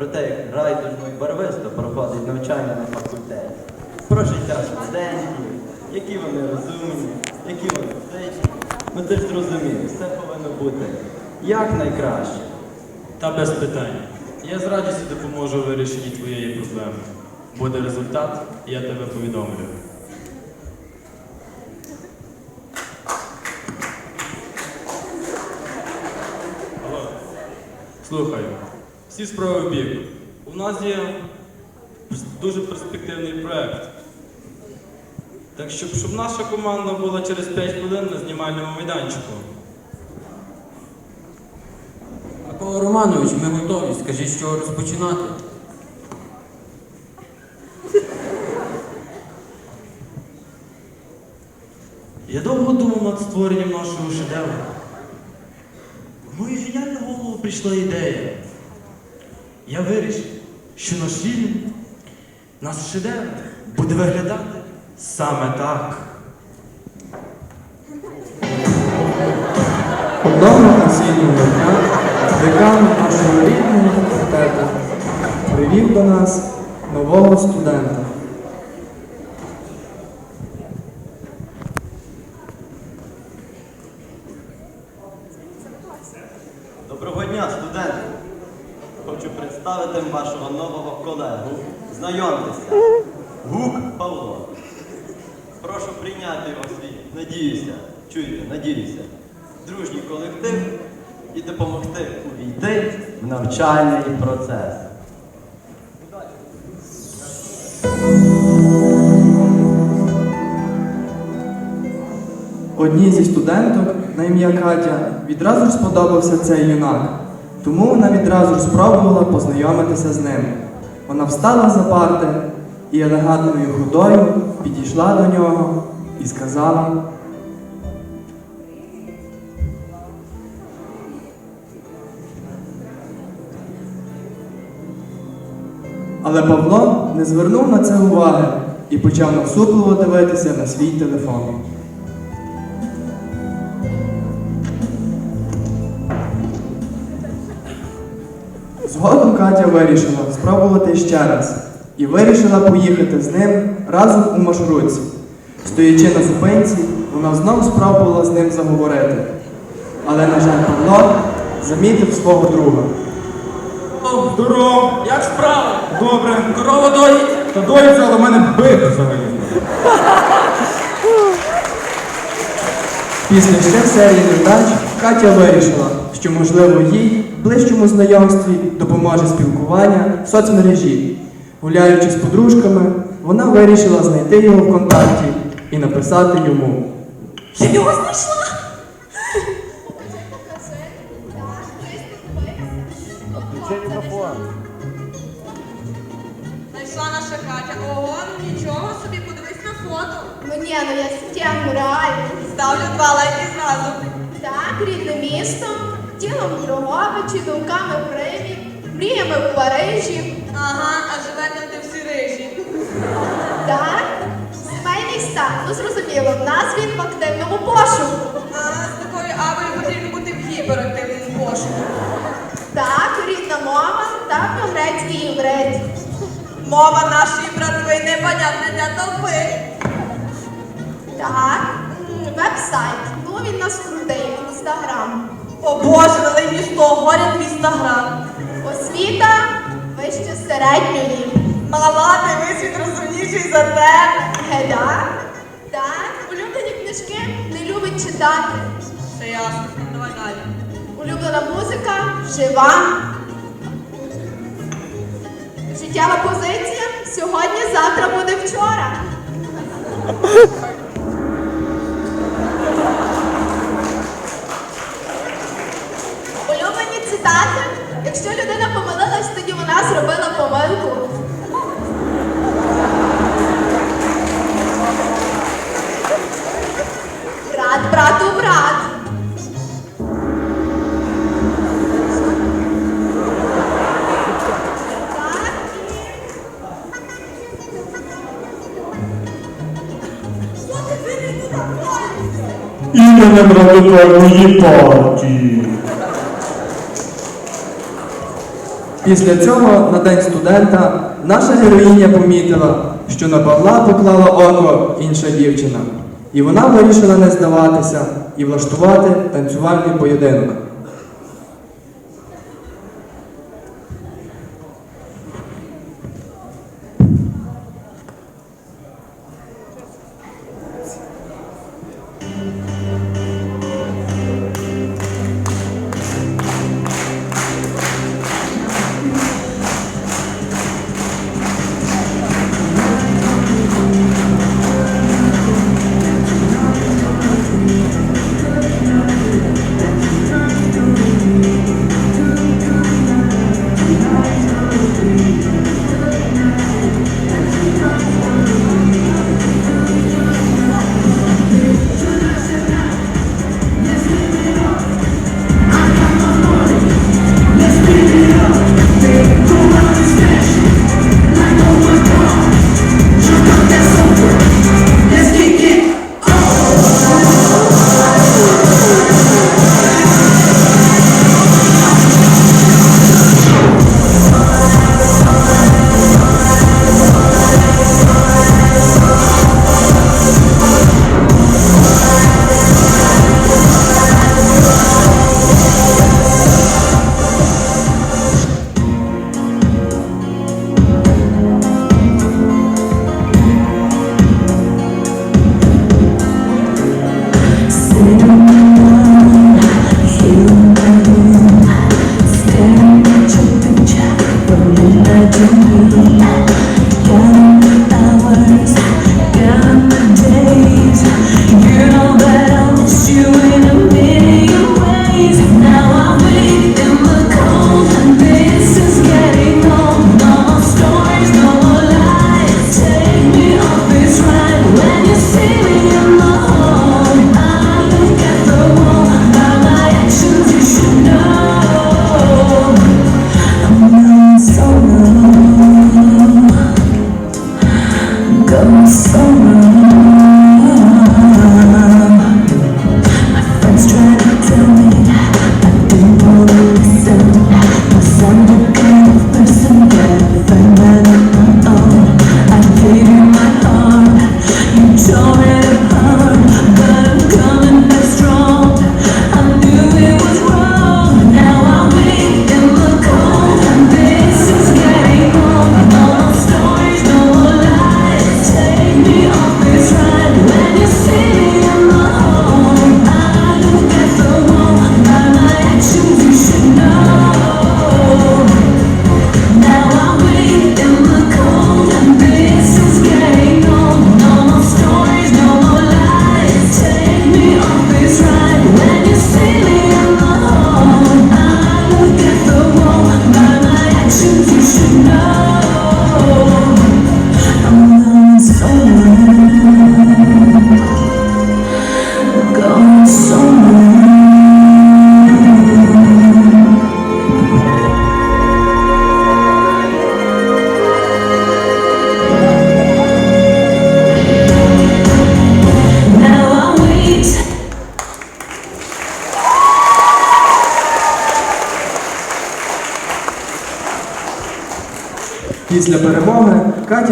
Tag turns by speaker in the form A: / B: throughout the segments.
A: Про те, як райдужно і барвисто проходить навчання на факультеті. Про життя студентів, які вони розумні, які вони втечі. Ну ти ж зрозумів, все повинно бути як найкраще.
B: Та без питань. Я з радістю допоможу у вирішенні твоєї проблеми. Буде результат, і я тебе повідомлю. Алло. Слухай, всі справи в бік. У нас є дуже перспективний проект. Так щоб, щоб наша команда була через 5 хвилин на знімальному майданчику.
C: Микола Романович, ми готові. Скажіть, з чого розпочинати.
D: Я довго думав над створенням нашого шедевру. В мою геніальну голову прийшла ідея. Я вирішив, що наш фільм, наш шедевр буде виглядати саме так.
E: Одного осіннього дня декан нашого рідного факультету привів до нас нового студента.
A: Доброго дня, студенти! Хочу нового колегу. Знайомтеся. Гук Павло. Прошу прийняти його свій, надіюся, чуєте, надіюся, дружній колектив і допомогти увійти в навчальний процес.
E: Одній зі студенток на ім'я Катя відразу ж сподобався цей юнак, тому вона відразу ж спробувала познайомитися з ним. Вона встала за парти і елегантною ходою підійшла до нього і сказала. Але Павло не звернув на це уваги і почав насупливо дивитися на свій телефон. Згодом Катя вирішила спробувати ще раз і вирішила поїхати з ним разом у маршрутці. Стоячи на зупинці, вона знов спробувала з ним заговорити. Але, на жаль, Павло замітив свого друга.
F: Здоров!
C: Як справа?
F: Добре.
C: Корова доїть?
F: Та доїться, але в мене бик взагалі.
E: Після ще серії невдач Катя вирішила, що можливо їй ближчому знайомстві допоможе спілкування в соцмережі. Гуляючи з подружками, вона вирішила знайти його в контакті і написати йому.
G: Я його знайшла. Знайшла наша Катя. Ого, ну нічого собі, подивись на фото.
H: Ну ні, ну я стягну реально.
G: Ставлю два лайки зразу.
H: Так, рідне місто, в Дрогобичі, думками в мріями в Парижі.
G: Ага, а живе там ти всі рижі.
H: Так, сімейний стан, ну зрозуміло, в нас він в активному пошуку.
G: А з такою авою потрібно бути в гіперактивному пошуку.
H: Так, рідна мова та по-грецький єврей.
G: Мова нашої братви непонятна для толпи.
H: Так, веб-сайт, ну він нас крутий, інстаграм.
G: О Боже, налий мені з того горя 200 грам.
H: Освіта вище середньої.
G: Мала, ти висвіт розумніший за тебе.
H: Геда. Так, улюблені книжки не любить читати.
G: Все ясно, давай далі.
H: Улюблена музика жива. Життєва позиція сьогодні, завтра буде вчора. Улюблені. Якщо людина помилилась, тоді вона зробила помилку. Брат брату брат.
F: Іменем радикальної партії.
I: Після цього, на день студента, наша героїня помітила, що на Павла поклала око інша дівчина. І вона вирішила не здаватися і влаштувати танцювальний поєдинок.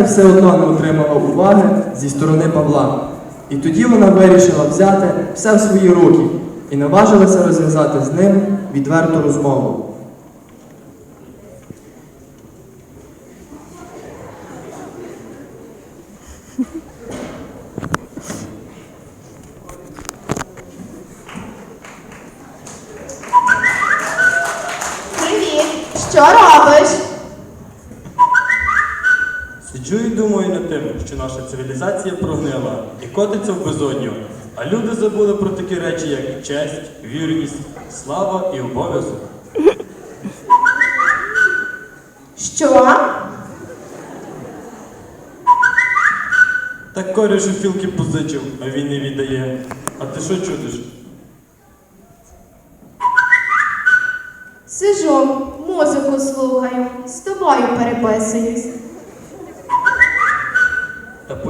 I: Все одно не отримала уваги зі сторони Павла. І тоді вона вирішила взяти все в свої руки і наважилася розв'язати з ним відверту розмову.
H: Привіт! Що робиш?
B: Сиджу і думаю над тим, що наша цивілізація прогнила і котиться в безодню, а люди забули про такі речі, як честь, вірність, слава і обов'язок.
H: Що?
B: Так коріш у філки позичив, а він не віддає. А ти що чудиш?
H: Сижу, музику слухаю, з тобою переписуюсь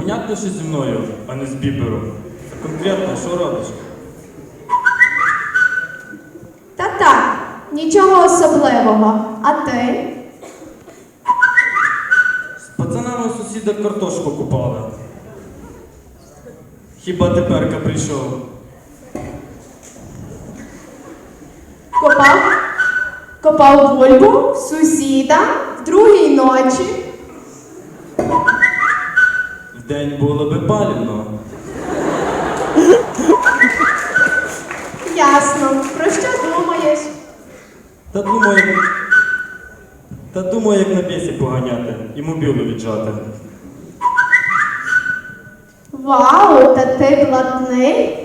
B: понятно, що зі мною, а не з бібером. А конкретно, що робиш?
H: Та так, нічого особливого. А ти?
B: З пацанами сусіда картошку купали. Хіба теперка прийшов?
H: Копав? Копав вольбу сусіда в другій ночі.
B: Вдень було би палівно.
H: Ясно. Про що думаєш?
B: Та думаю, та думаю, як на бісі поганяти і мобілу віджати.
H: Вау, та ти блатний?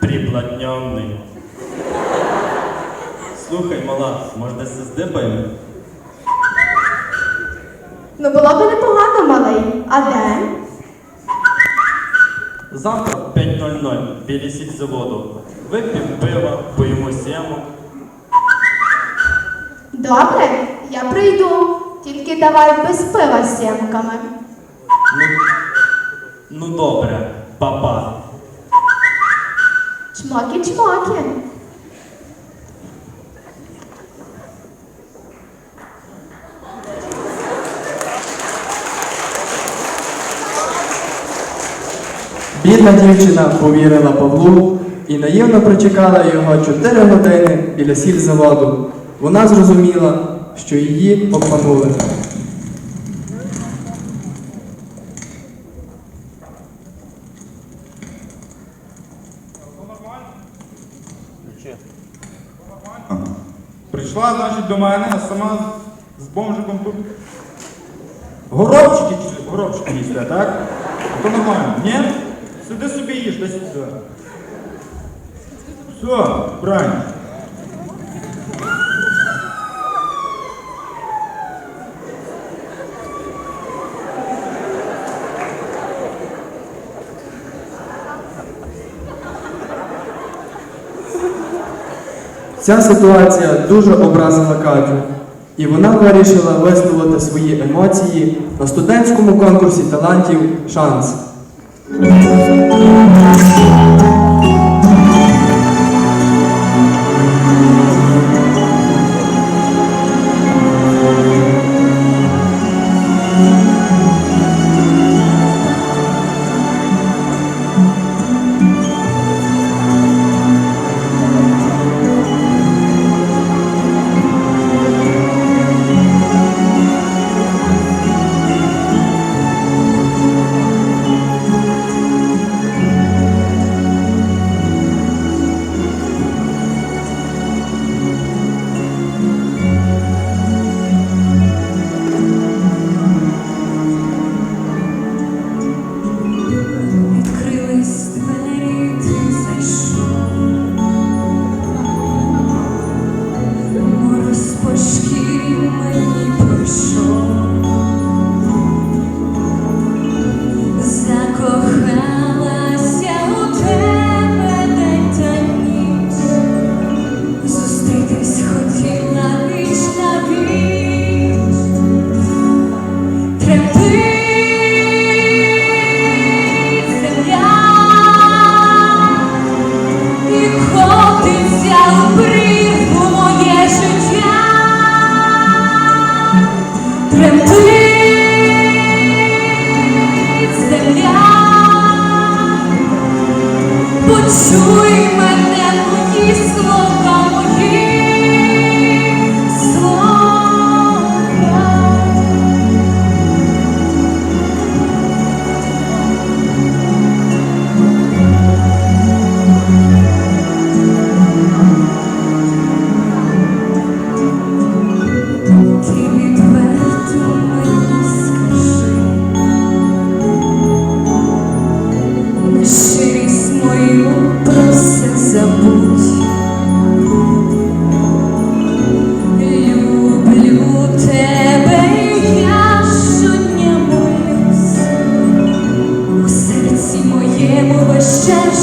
B: Приплатньонний. Слухай, мала, може десь здибаємо?
H: Ну було би непогано, малий. А де?
B: Завтра в 5.00 біля сільзаводу. Вип'ємо пива, поїмо сімок.
H: Добре, я прийду. Тільки давай без пива з сімками.
B: Ну, ну добре, папа.
H: Чмоки-чмоки.
E: Бідна дівчина повірила Павлу і наївно прочекала його 4 години біля сільзаводу. Вона зрозуміла, що її обманули.
F: Прийшла, значить, до мене, а сама з- з бомжиком тут. Горобчики, горобчики їсте, так? То нормально. Ні? Сиди собі їж, десь сюди. Все, брань.
E: Ця ситуація дуже образила Катю, і вона вирішила висловити свої емоції на студентському конкурсі талантів Шанс. Música would surely.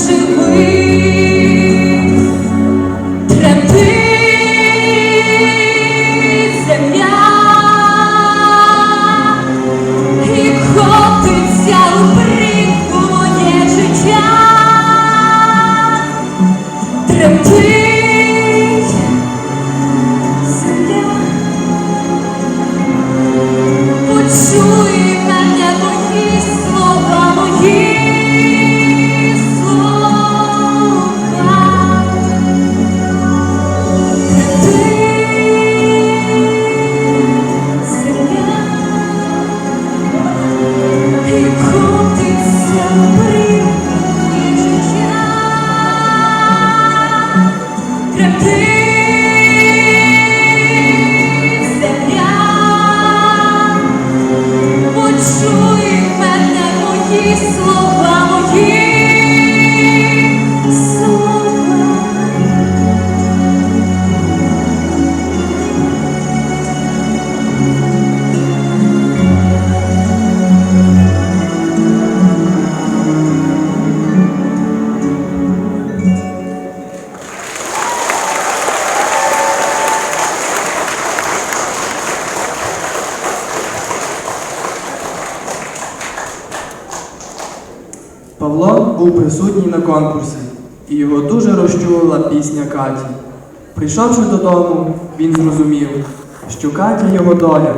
E: живи. Був присутній на конкурсі, і його дуже розчулила пісня Каті. Прийшовши додому, він зрозумів, що Катя його доля,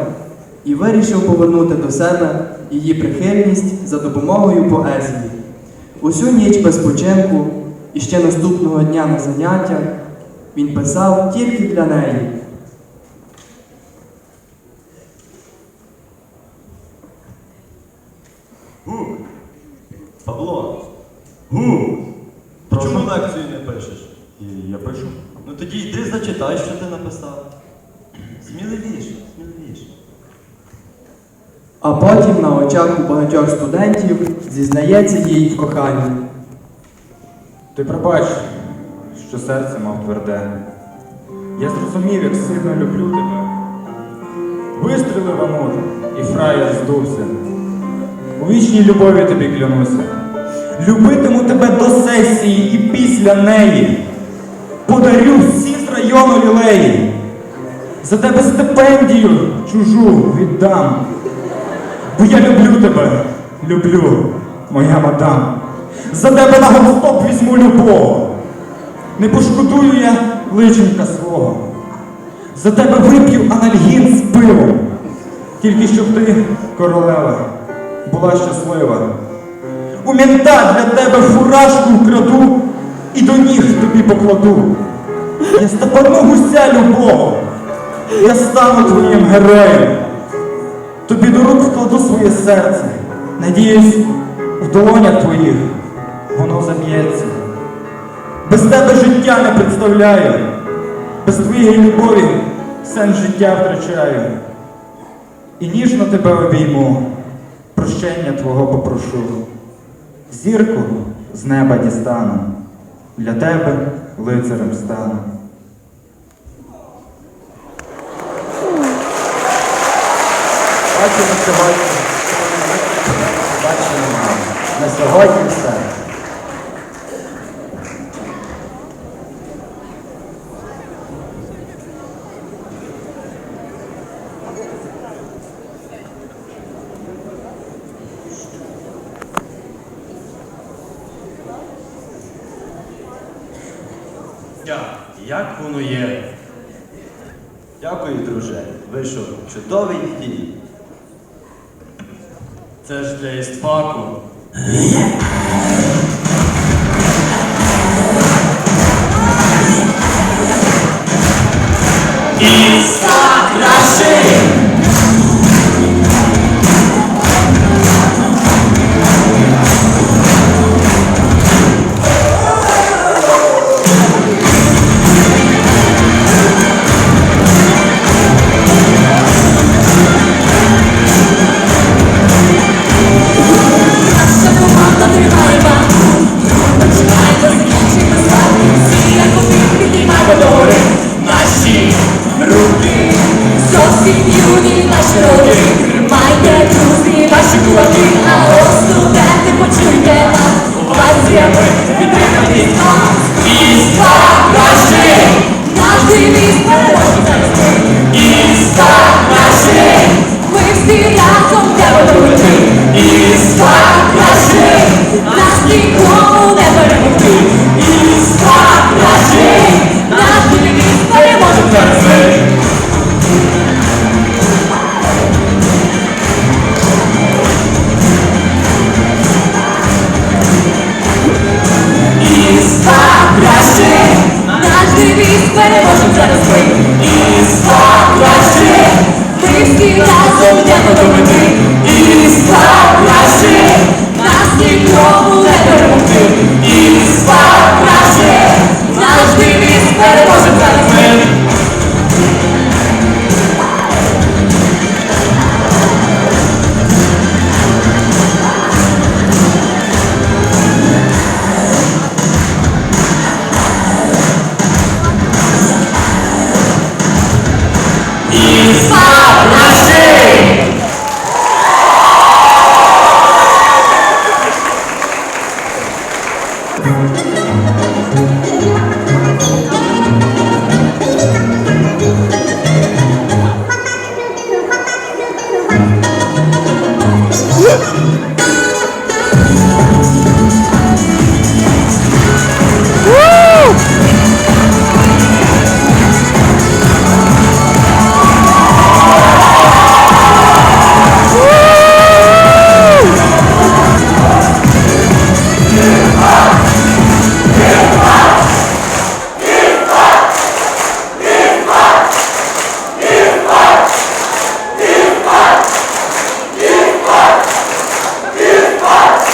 E: і вирішив повернути до себе її прихильність за допомогою поезії. Усю ніч без починку і ще наступного дня на заняттях він писав тільки для неї.
A: Гу. Павло. Гу. Чому лекцію не пишеш?
F: І я пишу.
A: Ну тоді йди зачитай, що ти написав. Сміливіше, сміливіше.
E: А потім на очах у багатьох студентів зізнається їй в коханні.
F: Ти пробач, що серце мав тверде. Я зрозумів, як сильно люблю тебе. Вистрілив Амур, і фраєр здувся. У вічній любові тобі клянуся. Любитиму тебе до сесії і після неї. Подарю всі з району лілеї. За тебе стипендію чужу віддам. Бо я люблю тебе, люблю, моя мадам. За тебе на гостоп візьму любого. Не пошкодую я личенка свого. За тебе вип'ю анальгін з пивом. Тільки щоб ти, королева, була щаслива. У мента для тебе фуражку вкраду і до ніг тобі покладу. Я степану гуся любого. Я стану твоїм героєм. Тобі до рук вкладу своє серце. Надіюсь, в долонях твоїх воно заб'ється. Без тебе життя не представляю. Без твоєї любові сенс життя втрачаю. І ніжно тебе обійму, прощення твого попрошу. Зірку з неба дістану, для тебе лицарем стану.
A: Бачимо сьогодні. Бачимо. На сьогодні все.
B: Є?
A: Дякую, друже. Вийшов чудовий фільм.
B: Це ж для істфаку.
J: Юні наші роки Тримайте, друзі, ваші кулаки А ось студенти, почуйте нас Оваціями підтримайте нас Іста краще Наш девіз переможний зараз ми Ми всі разом йдемо до мети Іста Нас нікому